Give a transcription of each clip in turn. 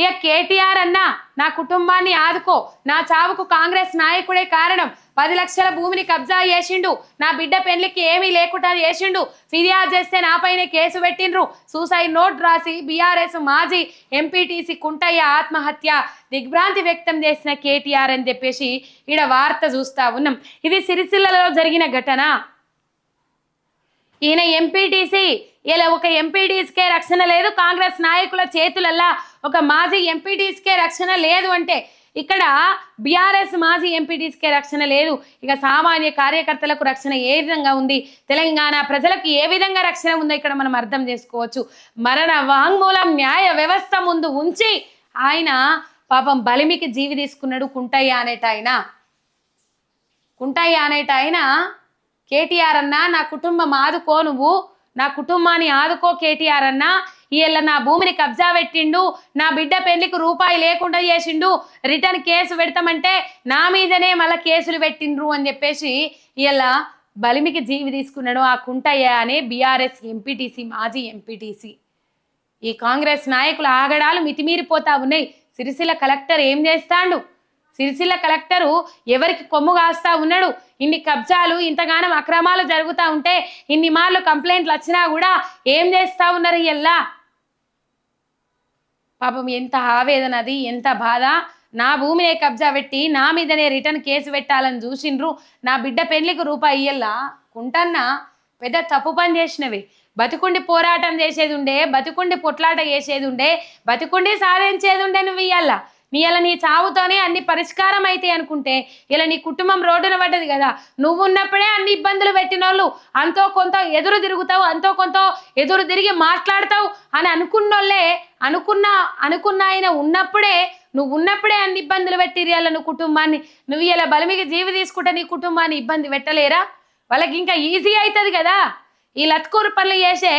ఇక కేటీఆర్ అన్న నా కుటుంబాన్ని ఆదుకో. నా చావుకు కాంగ్రెస్ నాయకుడే కారణం. పది లక్షల భూమిని కబ్జా చేసిండు. నా బిడ్డ పెళ్ళికి ఏమీ లేకుండా చేసిండు. ఫిర్యాదు చేస్తే నాపైనే కేసు పెట్టిండ్రు. సూసైడ్ నోట్ రాసి బీఆర్ఎస్ మాజీ ఎంపీటీసీ కుంటయ్య ఆత్మహత్య దిగ్భ్రాంతి వ్యక్తం చేసిన కేటీఆర్ అని చెప్పేసి ఈడ వార్త చూస్తా ఉన్నాం. ఇది సిరిసిల్లలో జరిగిన ఘటన. ఈయన ఎంపీటీసీ ఇలా ఒక ఎంపీటీసీకే రక్షణ లేదు. కాంగ్రెస్ నాయకుల చేతులల్లా ఒక మాజీ ఎంపీటీసీకే రక్షణ లేదు అంటే ఇక్కడ బీఆర్ఎస్ మాజీ ఎంపీటీస్కే రక్షణ లేదు. ఇక సామాన్య కార్యకర్తలకు రక్షణ ఏ విధంగా ఉంది? తెలంగాణ ప్రజలకు ఏ విధంగా రక్షణ ఉందో ఇక్కడ మనం అర్థం చేసుకోవచ్చు. మరణ వాంగ్మూలం న్యాయ వ్యవస్థ ముందు ఉంచి ఆయన పాపం బలిమికి జీవి తీసుకున్నాడు కుంటయ్య అనేట ఆయన. కుంటయ్య అనేట ఆయన కేటీఆర్ అన్నా నా కుటుంబం ఆదుకో నువ్వు. నా కుటుంబాన్ని ఆదుకో కేటీఆర్ అన్నా. వీళ్ళ నా భూమిని కబ్జా పెట్టిండు. నా బిడ్డ పెళ్ళికి రూపాయి లేకుండా చేసిండు. రిటర్న్ కేసు పెడతామంటే నా మీదనే మళ్ళీ కేసులు పెట్టిండ్రు అని చెప్పేసి వీళ్ళ బలిమికి జీవి తీసుకున్నాడు ఆ కుంటయ్య అనే బీఆర్ఎస్ ఎంపీటీసీ మాజీ ఎంపీటీసీ. ఈ కాంగ్రెస్ నాయకుల ఆగడాలు మితిమీరిపోతా ఉన్నాయి. సిరిసిల్ల కలెక్టర్ ఏం చేస్తాడు? సిరిసిల్ల కలెక్టరు ఎవరికి కొమ్ము కాస్తా ఉన్నాడు. ఇన్ని కబ్జాలు ఇంతగానం అక్రమాలు జరుగుతూ ఉంటే ఇన్ని మార్లు కంప్లైంట్లు వచ్చినా కూడా ఏం చేస్తా ఉన్నారు ఇయ్యల్లా? పాపం ఎంత ఆవేదన అది ఎంత బాధ. నా భూమినే కబ్జా పెట్టి నా మీదనే రిటర్న్ కేసు పెట్టాలని చూసిండ్రు. నా బిడ్డ పెళ్ళికి రూపాయి ఇయ్యల్లా? కుంటన్నా? పెద్ద తప్పు పని చేసినవి. బతుకుండి పోరాటం చేసేది ఉండే బతుకుండి పొట్లాట చేసేది ఉండే బతుకుండి సాధించేది ఉండే నువ్వు ఇయ్యాల నీ ఇలా నీ చావుతోనే అన్ని పరిష్కారం అయితే అనుకుంటే ఇలా నీ కుటుంబం రోడ్డున పడ్డది కదా నువ్వు ఉన్నప్పుడే అన్ని ఇబ్బందులు పెట్టిన వాళ్ళు అంతో కొంత ఎదురు తిరుగుతావు అంతో కొంత ఎదురు తిరిగి మాట్లాడతావు అని అనుకున్నోళ్ళే అనుకున్న అనుకున్న ఆయన ఉన్నప్పుడే నువ్వు ఉన్నప్పుడే అన్ని ఇబ్బందులు పెట్టిరి అలా నువ్వు కుటుంబాన్ని నువ్వు ఇలా బలిమికి జీవి తీసుకుంటే నీ కుటుంబాన్ని ఇబ్బంది పెట్టలేరా? వాళ్ళకి ఇంకా ఈజీ అవుతుంది కదా. ఈ లత్కూరు పనులు చేసే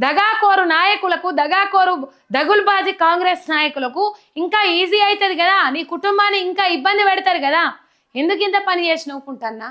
దగాకోరు నాయకులకు దగాకోరు దగుల్బాజీ కాంగ్రెస్ నాయకులకు ఇంకా ఈజీ అవుతుంది కదా? నీ కుటుంబాన్ని ఇంకా ఇబ్బంది పెడతారు కదా? ఎందుకు ఇంత పని చేసినవుకుంటున్నా